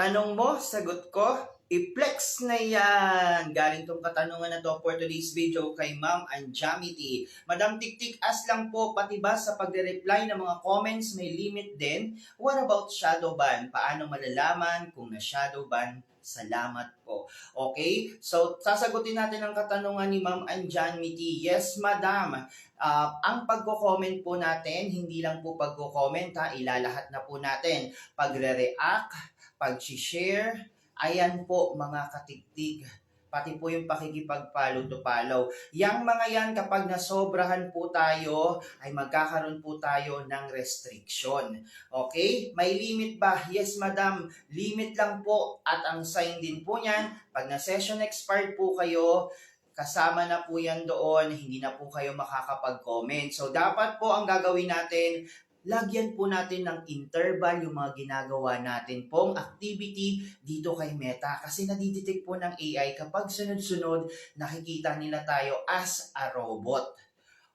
Tanong mo, sagot ko, i-flex na yan. Galing tong katanungan na to for today's video kay Ma'am Anjamity. Madam Tiktik, as lang po, pati ba sa pagre-reply ng mga comments may limit din? What about shadow ban? Paano malalaman kung na shadow ban? Salamat po. Okay? So, sasagutin natin ang katanungan ni Ma'am Anjamity. Yes, Madam. Ah, ang pagko-comment po natin, hindi lang po pagko-comment ha, ilalahat na po natin. Pagre-react, pag-share, ayan po mga katiktik. Pati po yung pakikipag-follow to follow. Yang mga yan, kapag nasobrahan po tayo, ay magkakaroon po tayo ng restriction. Okay? May limit ba? Yes, madam. Limit lang po. At ang sign din po niyan, pag na-session expired po kayo, kasama na po yan doon, hindi na po kayo makakapag-comment. So, dapat po ang gagawin natin, lagyan po natin ng interval yung mga ginagawa natin pong activity dito kay Meta kasi nadidetect po ng AI kapag sunod-sunod nakikita nila tayo as a robot.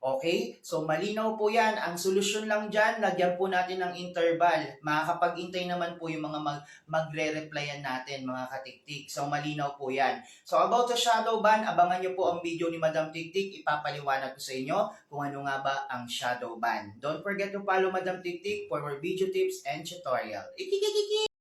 Okay? So, malinaw po yan. Ang solusyon lang dyan, lagyan po natin ng interval. Makakapag-intay naman po yung mga mag magre-replyan natin, mga katiktik. So, malinaw po yan. So, about sa shadow ban, abangan nyo po ang video ni Madam Tiktik. Ipapaliwanag ko sa inyo kung ano nga ba ang shadow ban. Don't forget to follow Madam Tiktik for more video tips and tutorial. Ikikikiki!